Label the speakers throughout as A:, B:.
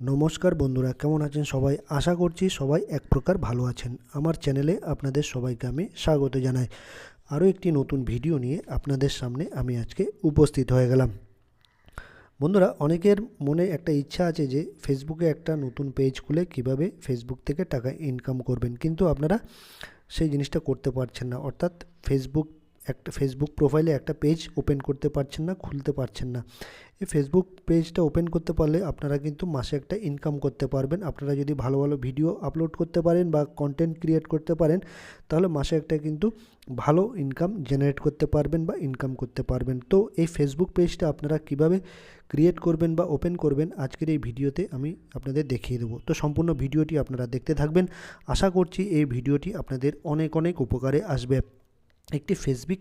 A: নমস্কার বন্ধুরা, কেমন আছেন সবাই? আশা করছি সবাই এক প্রকার ভালো আছেন। আমার চ্যানেলে আপনাদের সবাইকে আমি স্বাগত জানাই। আরও একটি নতুন ভিডিও নিয়ে আপনাদের সামনে আমি আজকে উপস্থিত হয়ে গেলাম। বন্ধুরা, অনেকের মনে একটা ইচ্ছা আছে যে ফেসবুকে একটা নতুন পেজ খুলে কীভাবে ফেসবুক থেকে টাকা ইনকাম করবেন। কিন্তু আপনারা সেই জিনিসটা করতে পারছেন না। অর্থাৎ ফেসবুক একটা ফেসবুক প্রোফাইলে একটা পেজ ওপেন করতে পারছেন না, খুলতে পারছেন না। এই ফেসবুক পেজটা ওপেন করতে পারলে আপনারা কিন্তু মাসে একটা ইনকাম করতে পারবেন। আপনারা যদি ভালো ভালো ভিডিও আপলোড করতে পারেন বা কন্টেন্ট ক্রিয়েট করতে পারেন, তাহলে মাসে একটা কিন্তু ভালো ইনকাম জেনারেট করতে পারবেন বা ইনকাম করতে পারবেন। তো এই ফেসবুক পেজটা আপনারা কীভাবে ক্রিয়েট করবেন বা ওপেন করবেন, আজকের এই ভিডিওতে আমি আপনাদের দেখিয়ে দেবো। তো সম্পূর্ণ ভিডিওটি আপনারা দেখতে থাকবেন। আশা করছি এই ভিডিওটি আপনাদের অনেক অনেক উপকারে আসবে। একটি ফেসবুক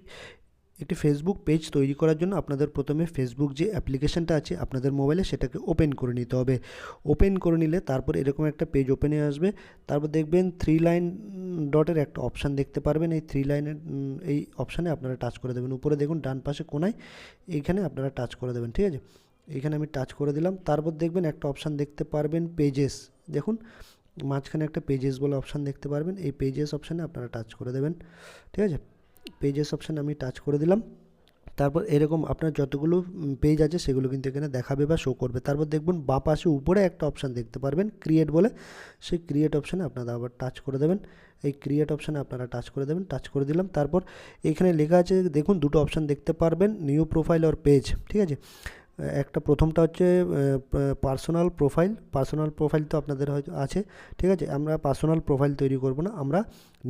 A: একটি ফেসবুক পেজ তৈরি করার জন্য আপনাদের প্রথমে ফেসবুক যে অ্যাপ্লিকেশনটা আছে আপনাদের মোবাইলে সেটাকে ওপেন করে নিতে হবে। ওপেন করে নিলে তারপর এরকম একটা পেজ ওপেনে আসবে। তারপর দেখবেন থ্রি লাইন ডটের একটা অপশান দেখতে পারবেন। এই থ্রি লাইনের এই অপশানে আপনারা টাচ করে দেবেন। উপরে দেখুন ডান পাশে কোনায়, এইখানে আপনারা টাচ করে দেবেন, ঠিক আছে? এইখানে আমি টাচ করে দিলাম। তারপর দেখবেন একটা অপশান দেখতে পারবেন পেজেস দেখুন, মাঝখানে একটা পেজেস বলে অপশান দেখতে পারবেন। এই পেজেস অপশানে আপনারা টাচ করে দেবেন, ঠিক আছে? পেজেস অপশান আমি টাচ করে দিলাম। তারপর এরকম আপনার যতগুলো পেজ আছে সেগুলো কিন্তু এখানে দেখাবে বা শো করবে। তারপর দেখবেন বা পাশে উপরে একটা অপশান দেখতে পারবেন ক্রিয়েট বলে। সেই ক্রিয়েট অপশানে আপনারা আবার টাচ করে দেবেন। এই ক্রিয়েট অপশানে আপনারা টাচ করে দেবেন টাচ করে দিলাম। তারপর এখানে লেখা আছে, দেখুন, দুটো অপশান দেখতে পারবেন নিউ প্রোফাইল ওর পেজ ঠিক আছে? একটা প্রথমটা হচ্ছে পার্সোনাল প্রোফাইল পার্সোনাল প্রোফাইল তো আপনাদের হয়তো আছে, ঠিক আছে? আমরা পার্সোনাল প্রোফাইল তৈরি করব না, আমরা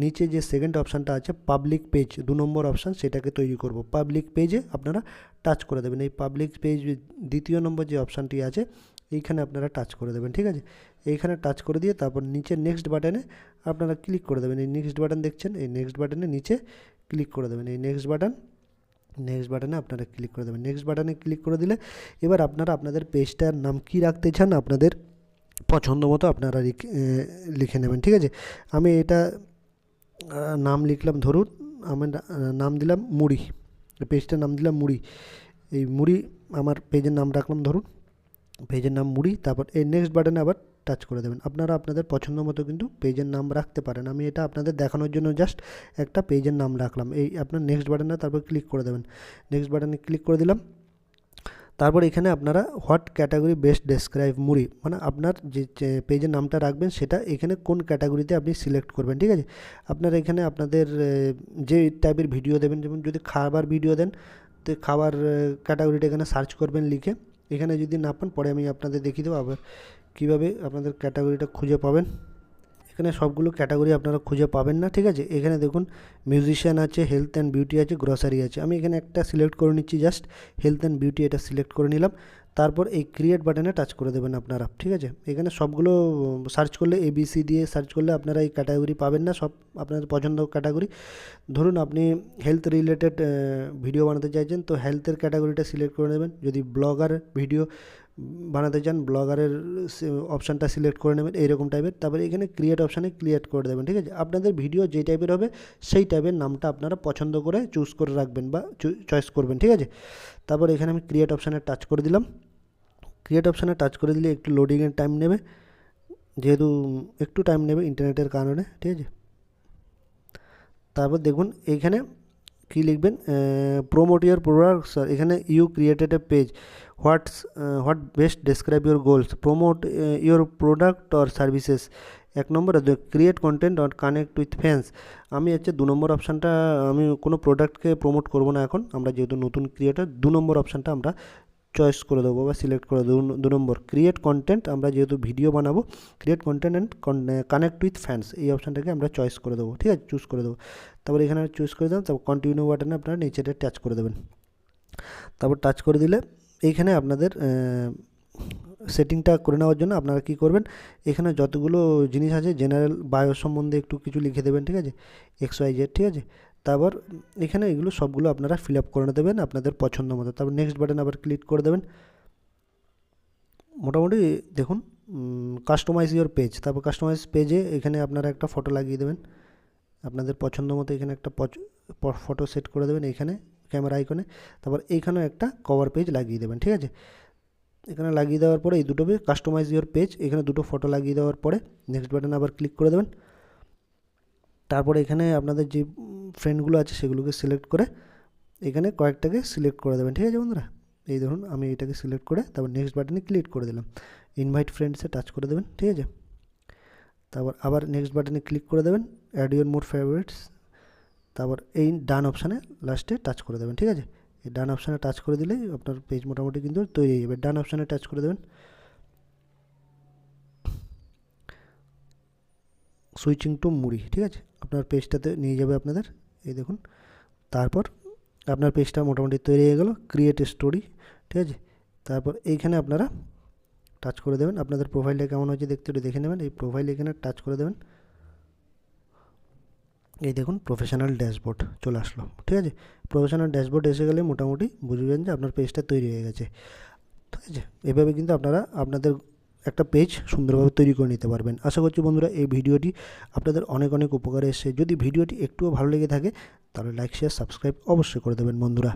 A: নিচে যে সেকেন্ড অপশানটা আছে পাবলিক পেজ দু নম্বর অপশান সেটাকে তৈরি করব। পাবলিক পেজে আপনারা টাচ করে দেবেন, এই পাবলিক পেজ দ্বিতীয় নম্বর যে অপশানটি আছে, এইখানে আপনারা টাচ করে দেবেন, ঠিক আছে? এইখানে টাচ করে দিয়ে তারপর নিচে নেক্সট বাটনে আপনারা ক্লিক করে দেবেন, এই নেক্সট বাটন দেখছেন, এই নেক্সট বাটনে নিচে ক্লিক করে দেবেন, এই নেক্সট বাটন নেক্সট বাটনে আপনারা ক্লিক করে দেবেন। নেক্সট বাটনে ক্লিক করে দিলে এবার আপনারা আপনাদের পেজটার নাম কি রাখতে চান আপনাদের পছন্দ মতো আপনারা লিখে নেবেন, ঠিক আছে? আমি এটা নাম লিখলাম, ধরুন আমার নাম দিলাম মুড়ি। পেজটার নাম দিলাম মুড়ি। এই মুড়ি আমার পেজের নাম রাখলাম, ধরুন। পেজের নাম মুড়ি, তারপর এই নেক্সট বাটনে আবার টাচ করে দেবেন। আপনারা আপনাদের পছন্দ মতো কিন্তু পেজের নাম রাখতে পারেন। আমি এটা আপনাদের দেখানোর জন্য জাস্ট একটা পেজের নাম রাখলাম। এই আপনার নেক্সট বাটনে তারপর ক্লিক করে দেবেন। নেক্সট বাটনে ক্লিক করে দিলাম। তারপর এখানে আপনারা হোয়াট ক্যাটাগরি বেস্ট ডেসক্রাইব মুড়ি মানে আপনার যে পেজের নামটা রাখবেন সেটা এখানে কোন ক্যাটাগরিতে আপনি সিলেক্ট করবেন, ঠিক আছে? আপনারা এখানে আপনাদের যে টাইপের ভিডিও দেবেন, যেমন যদি খাবার ভিডিও দেন, তো খাবার ক্যাটাগরিটা এখানে সার্চ করবেন লিখে। এখানে যদি না পান, পরে আমি আপনাদের দেখিয়ে দেবো আবার কীভাবে আপনাদের ক্যাটাগরিটা খুঁজে পাবেন। এখানে সবগুলো ক্যাটাগরি আপনারা খুঁজে পাবেন না, ঠিক আছে? এখানে দেখুন মিউজিশিয়ান আছে হেলথ অ্যান্ড বিউটি আছে গ্রসারি আছে। আমি এখানে একটা সিলেক্ট করে নিচ্ছি জাস্ট হেলথ অ্যান্ড বিউটি এটা সিলেক্ট করে নিলাম। তারপর এই ক্রিয়েট বাটনে টাচ করে দেবেন আপনারা, ঠিক আছে? এখানে সবগুলো সার্চ করলে এবিসি দিয়ে সার্চ করলে আপনারা এই ক্যাটাগরি পাবেন না, সব আপনাদের পছন্দ ক্যাটাগরি ধরুন, আপনি হেলথ রিলেটেড ভিডিও বানাতে চাইছেন, তো হেলথের ক্যাটাগরিটা সিলেক্ট করে নেবেন। যদি ব্লগার ভিডিও বানাতে চান, ব্লগারের অপশানটা সিলেক্ট করে নেবেন, এইরকম টাইপের তারপরে এখানে ক্রিয়েট অপশানে ক্রিয়েট করে দেবেন, ঠিক আছে? আপনাদের ভিডিও যে টাইপের হবে, সেই টাইপের নামটা আপনারা পছন্দ করে চুজ করে রাখবেন বা চয়েস করবেন, ঠিক আছে? তারপর এখানে আমি ক্রিয়েট অপশানে টাচ করে দিলাম। ক্রিয়েট অপশানে টাচ করে দিলে একটু লোডিংয়ের টাইম নেবে। যেহেতু একটু টাইম নেবে ইন্টারনেটের কারণে, ঠিক আছে? তারপর দেখুন এইখানে কী লিখবেন? প্রোমোট ইউর প্রোডাক্টস এখানে you created a page what's what best describe your goals promote your product or services এক নম্বর create content or connect with fans আমি হচ্ছে দু নম্বর অপশানটা আমি কোনো প্রোডাক্টকে প্রমোট করব না এখন। আমরা যেহেতু নতুন ক্রিয়েটার দু নম্বর অপশানটা আমরা চয়েস করে দেবো বা সিলেক্ট করে দেবো। দু নম্বর ক্রিয়েট কন্টেন্ট আমরা যেহেতু ভিডিও বানাবো create content and connect with fans এই অপশানটাকে আমরা চয়েস করে দেবো, ঠিক আছে? চুজ করে দেবো। তারপর এখানে চুজ করে দেবেন তারপর কন্টিনিউ বাটনে আপনারা নিচেটা টাচ করে দেবেন। তারপর টাচ করে দিলে এইখানে আপনাদের সেটিংটা করে নেওয়ার জন্য আপনারা কী করবেন, এখানে যতগুলো জিনিস আছে জেনারেল বায়ো সম্বন্ধে একটু কিছু লিখে দেবেন, ঠিক আছে? এক্স ওয়াই জেড ঠিক আছে? তারপর এখানে এগুলো সবগুলো আপনারা ফিল আপ করে দেবেন আপনাদের পছন্দ মতো। তারপর নেক্সট বাটন আবার ক্লিক করে দেবেন। মোটামুটি দেখুন কাস্টমাইজ ইউর পেজ তারপর কাস্টমাইজ পেজে এখানে আপনারা একটা ফটো লাগিয়ে দেবেন। আপনাদের পছন্দ মতো এখানে একটা ফটো সেট করে দেবেন এখানে ক্যামেরা আইকনে তারপর এইখানেও একটা কভার পেজ লাগিয়ে দেবেন, ঠিক আছে? এখানে লাগিয়ে দেওয়ার পরে এই দুটো কাস্টমাইজ ইওর পেজ এখানে দুটো ফটো লাগিয়ে দেওয়ার পরে নেক্সট বাটন আবার ক্লিক করে দেবেন। তারপরে এখানে আপনাদের যে ফ্রেন্ডগুলো আছে সেগুলোকে সিলেক্ট করে এখানে কয়েকটাকে সিলেক্ট করে দেবেন, ঠিক আছে বন্ধুরা? এই ধরুন আমি এটাকে সিলেক্ট করে তারপর নেক্সট বাটনে ক্লিক করে দিলাম। ইনভাইট ফ্রেন্ডসে টাচ করে দেবেন, ঠিক আছে? তারপর আবার নেক্সট বাটনে ক্লিক করে দেবেন অ্যাড ইউর মোর ফেভারিটস তারপর এই ডান অপশানে লাস্টে টাচ করে দেবেন, ঠিক আছে? এই ডান অপশানে টাচ করে দিলেই আপনার পেজ মোটামুটি কিন্তু তৈরি হয়ে যাবে। ডান অপশানে টাচ করে দেবেন। সুইচিং টু মুড়ি, ঠিক আছে? আপনার পেজটাতে নিয়ে যাবে আপনাদের। এই দেখুন, তারপর আপনার পেজটা মোটামুটি তৈরি হয়ে গেল ক্রিয়েট স্টোরি ঠিক আছে? তারপর এইখানে আপনারা টাচ করে দেবেন। আপনাদের প্রোফাইলটা কেমন হয়েছে দেখতে একটু দেখে নেবেন। এই প্রোফাইল এখানে টাচ করে দেবেন। এই দেখুন প্রফেশনাল ড্যাশবোর্ড চলে আসলো, ঠিক আছে? প্রফেশনাল ড্যাশবোর্ড এসে গেলে মোটামুটি বুঝবেন যে আপনার পেজটা তৈরি হয়ে গেছে, ঠিক আছে? এভাবে কিন্তু আপনারা, আপনাদের একটা পেজ সুন্দরভাবে তৈরি করে নিতে পারবেন। আশা করছি বন্ধুরা এই ভিডিওটি আপনাদের অনেক অনেক উপকারে এসে যদি ভিডিওটি একটুও ভালো লেগে থাকে, তাহলে লাইক শেয়ার সাবস্ক্রাইব অবশ্যই করে দেবেন বন্ধুরা।